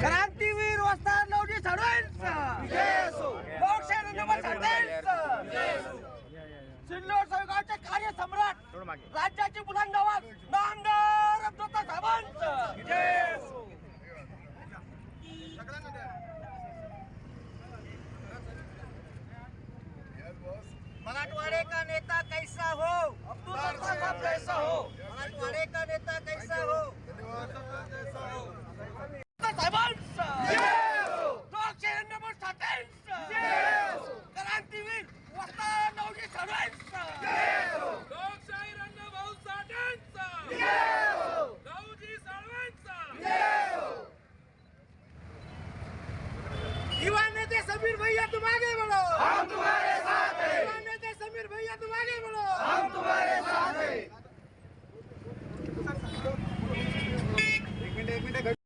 क्रांतीवीर वस्ताद नवजी. सिल्लोड साहेबांचे कार्य सम्राट. राज्याची बुलंद आवाज नामदार अब्दुल्ला साहेबांचं मराठवाड़े का नेता कैसा हो अब्दुल साहब कैसा हो मराठवाड़े का नेता कैसा हो साहेबांचं लोकशाही नंबर सत्याऐंचं. क्रांतीवीर वस्ताद नवजी साडवेंचं. लोकशाही रंगभाऊ साठ्यांचा भाऊजी साळवांचा युवा नेते समीर भैया तुम आगे बढ़ो हम तुम्हारे साथ हैं युवा नेते समीर भैया तुम आगे बढ़ो हम तुम्हारे साथ हैं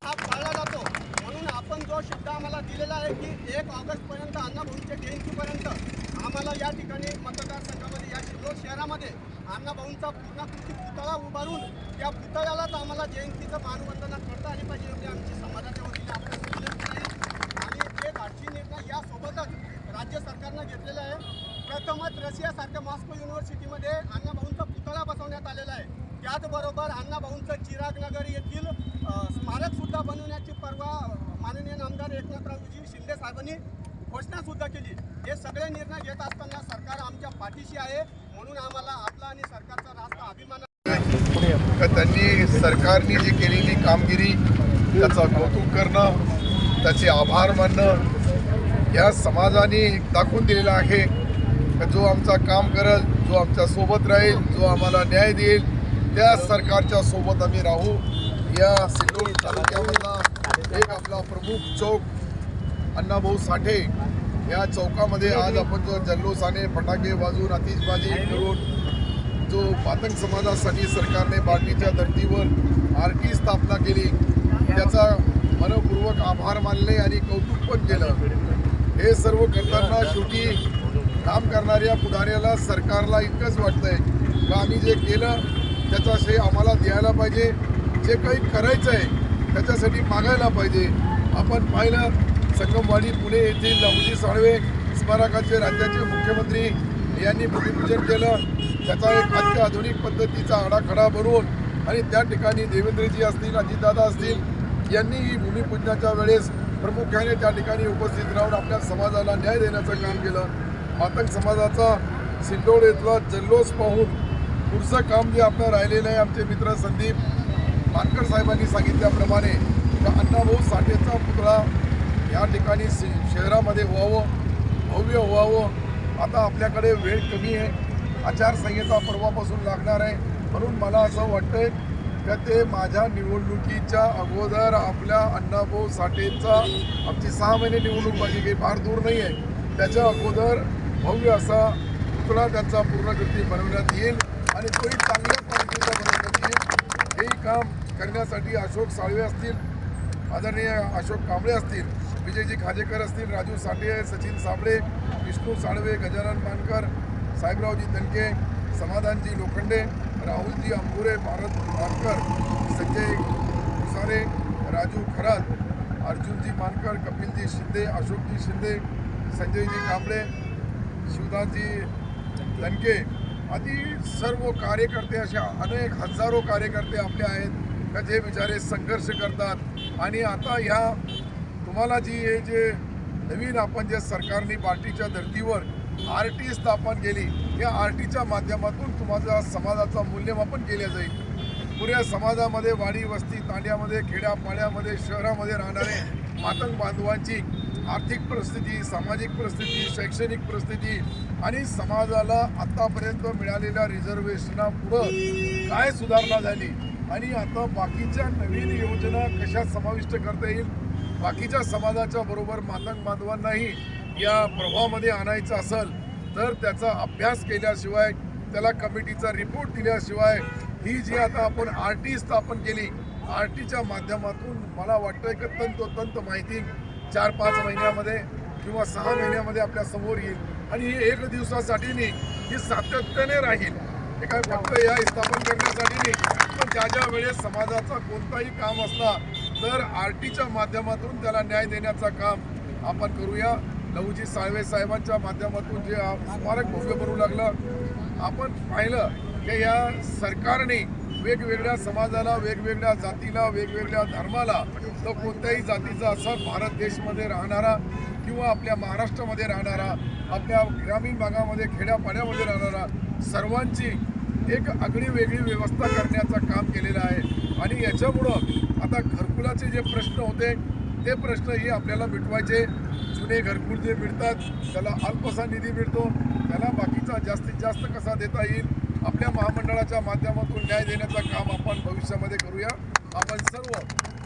हा पाळला जातो म्हणून आपण जो शब्द आम्हाला दिलेला आहे की एक ऑगस्ट पर्यंत अण्णाभाऊंच्या जयंतीपर्यंत आम्हाला या ठिकाणी मतदारसंघामध्ये या शिरोळ शहरामध्ये अण्णाभाऊंचा पूर्णाकृती पुतळा उभारून त्या पुतळ्यालाच आम्हाला जयंतीचं मानवंदना करता आली पाहिजे एवढी आमची समाजाच्या वतीने आपल्याला विनंती आहे आणि ते धाडसी निर्णय राज्य सरकारनं घेतलेलं आहे. प्रथमच रशियासारख्या मॉस्को युनिव्हर्सिटीमध्ये अण्णाभाऊंचा पुतळा बसवण्यात आलेला आहे. त्याचबरोबर अण्णाभाऊंचं चिरागनगर येथील स्मारकसुद्धा बनवण्याची परवा माननीय नामदार एकनाथरावजी शिंदे साहेबांनी घोषणासुद्धा केली. हे सगळे निर्णय घेत असताना सरकार आमच्या पाठीशी आहे म्हणून आम्हाला आपला आणि सरकारचा रास्ता अभिमान का त्यांनी सरकारने जी केलेली कामगिरी त्याचं कौतुक करणं त्याचे आभार मानणं या समाजाने दाखवून दिलेला आहे जो आमचा काम करल जो आमच्यासोबत राहील जो आम्हाला न्याय देईल त्या सरकारच्या सोबत आम्ही राहू. या सिल्लोड तालुक्यामधला एक आपला प्रमुख चौक अण्णाभाऊ साठे या चौकामध्ये आज आपण जो जल्लोषाने फटाके वाजून आतिषबाजी करून जो पातंग समाजासाठी सरकारने बाटलीच्या धर्तीवर आर स्थापना केली त्याचा मनपूर्वक आभार मानले आणि कौतुक पण केलं. हे सर्व करताना शेवटी काम करणाऱ्या पुढाऱ्याला सरकारला इतकंच वाटतं आहे का आम्ही जे केलं त्याचा श्रेय आम्हाला द्यायला पाहिजे. जे काही करायचं आहे त्याच्यासाठी मागायला पाहिजे. आपण पाहिलं संगमवाडी पुणे येथील लवजी साळवे स्मारकाचे राज्याचे मुख्यमंत्री यांनी भूमिपूजन केलं. त्याचा एक अत्याधुनिक पद्धतीचा आडाखडा भरून आणि त्या ठिकाणी देवेंद्रजी असतील अजितदादा असतील यांनी ही भूमिपूजनाच्या वेळेस प्रामुख्याने त्या ठिकाणी उपस्थित राहून आपल्या समाजाला न्याय देण्याचं काम केलं. मातंग समाजाचा सिल्लोड येथला जल्लोष पाहून पुढचं काम जे आपलं राहिलेलं आहे आमचे मित्र संदीप मानकर साहेबांनी सांगितल्याप्रमाणे त्या अण्णाभाऊ साठेचा पुतळा या ठिकाणी शहरामध्ये व्हावं भव्य व्हावं. आता आपल्याकडे वेळ कमी आहे. आचारसंहिता परवापासून लागणार आहे. म्हणून मला असं वाटतं का ते माझ्या निवडणुकीच्या अगोदर आपल्या अण्णाभाऊ साठेचा आमची सहा महिने निवडणूक माझी काही फार दूर नाही आहे. त्याच्या अगोदर भव्य असा पुतळा त्यांचा पूर्णकृती बनवण्यात येईल आणि तोही चांगल्या पद्धतीचा बनवण्यात येईल. हेही काम करण्यासाठी अशोक साळवे असतील आदरणीय अशोक कांबळे असतील विजयजी खाजेकर असतील राजू साठे सचिन साबळे विष्णू साळवे गजानन मानकर साहेबरावजी दणके समाधानजी लोखंडे राहुलजी अंबुरे भारत मानकर संजय सारे राजू खरात अर्जुनजी मानकर कपिलजी शिंदे अशोकजी शिंदे संजयजी कांबळे शिवदासजी लंके आदी सर्व कार्यकर्ते अशा अनेक हजारो कार्यकर्ते आपले आहेत. का जे बिचारे संघर्ष करतात. आणि आता ह्या तुम्हाला जी हे जे नवीन आपण जे सरकारने पार्टीच्या धर्तीवर आर टी स्थापन केली. या आर टीच्या माध्यमातून तुम्हाला समाजाचं मूल्यमापन केलं जाईल. पुऱ्या समाजामध्ये वाडी वस्ती तांड्यामध्ये खेड्यापाड्यामध्ये शहरामध्ये राहणारे मातंग बांधवांची आर्थिक परिस्थिती सामाजिक परिस्थिती शैक्षणिक परिस्थिती आणि समाजाला आत्तापर्यंत मिळालेल्या रिझर्वेशना पुढं काय सुधारणा झाली? आणि आता बाकीच्या नवीन योजना कशा समाविष्ट करता येईल? बाकीच्या समाजाच्या बरोबर मातंग बांधवांनाही या प्रभावामध्ये आणायचं असेल तर त्याचा अभ्यास केल्याशिवाय त्याला कमिटीचा रिपोर्ट दिल्याशिवाय ही जी आता आपण आर टी स्थापन केली आर टीच्या माध्यमातून मला वाटतंय की तंतोतंत माहिती चार पाच महिन्यामध्ये किंवा सहा महिन्यामध्ये आपल्यासमोर येईल. आणि ही एक दिवसासाठी नाही ही सातत्याने राहील. हे काय फक्त या स्थापन करण्यासाठी नाही पण ज्या ज्या वेळेस समाजाचा कोणताही काम असला तर आर टीच्या माध्यमातून त्याला न्याय देण्याचं काम आपण करूया. लहूजी साळवे साहेबांच्या माध्यमातून जे स्मारक भव्य बनवू लागलं. आपण पाहिलं की या सरकारने वेगवेगळ्या समाजाला वेगवेगळ्या जातीला वेगवेगळ्या धर्माला तो कोणत्याही जातीचा असा भारत देशमध्ये राहणारा किंवा आपल्या महाराष्ट्रामध्ये राहणारा आपल्या ग्रामीण भागामध्ये खेड्यापाड्यामध्ये राहणारा सर्वांची एक आगळी वेगळी व्यवस्था करण्याचं काम केलेलं आहे. आणि याच्यामुळं आता घरकुलाचे जे प्रश्न होते ते प्रश्नही आपल्याला मिटवायचे. जुने घरकुल जे मिळतात त्याला अल्पसा निधी मिळतो त्याला बाकीचा जास्तीत जास्त कसा देता येईल? आपल्या महामंडळाच्या माध्यमातून न्याय देण्याचं काम आपण भविष्यामध्ये करूया. आपण सर्व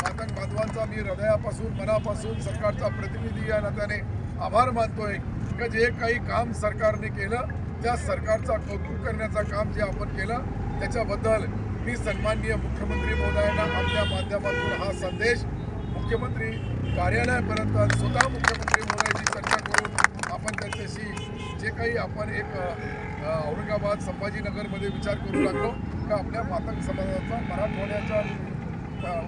मातंग बांधवांचा मी हृदयापासून मनापासून सरकारचा प्रतिनिधी या नात्याने आभार मानतोय. की जे काही काम सरकारने केलं त्या सरकारचा कौतुक करण्याचं काम जे आपण केलं त्याच्याबद्दल मी सन्माननीय मुख्यमंत्री महोदयांना आपल्या माध्यमातून हा संदेश मुख्यमंत्री कार्यालयापर्यंत स्वतः मुख्यमंत्री महोदयाची चर्चा करून आपण त्यांच्याशी जे काही आपण एक औरंगाबाद संभाजीनगरमध्ये विचार करू लागलो. का आपल्या मातंग समाजाचा मराठवाड्याच्या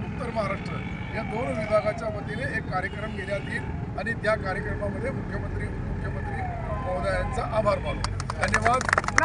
उत्तर महाराष्ट्र या दोन विभागाच्या वतीने एक कार्यक्रम घेण्यात येईल आणि त्या कार्यक्रमामध्ये मुख्यमंत्री मुख्यमंत्री महोदयांचा आभार मानतो. धन्यवाद.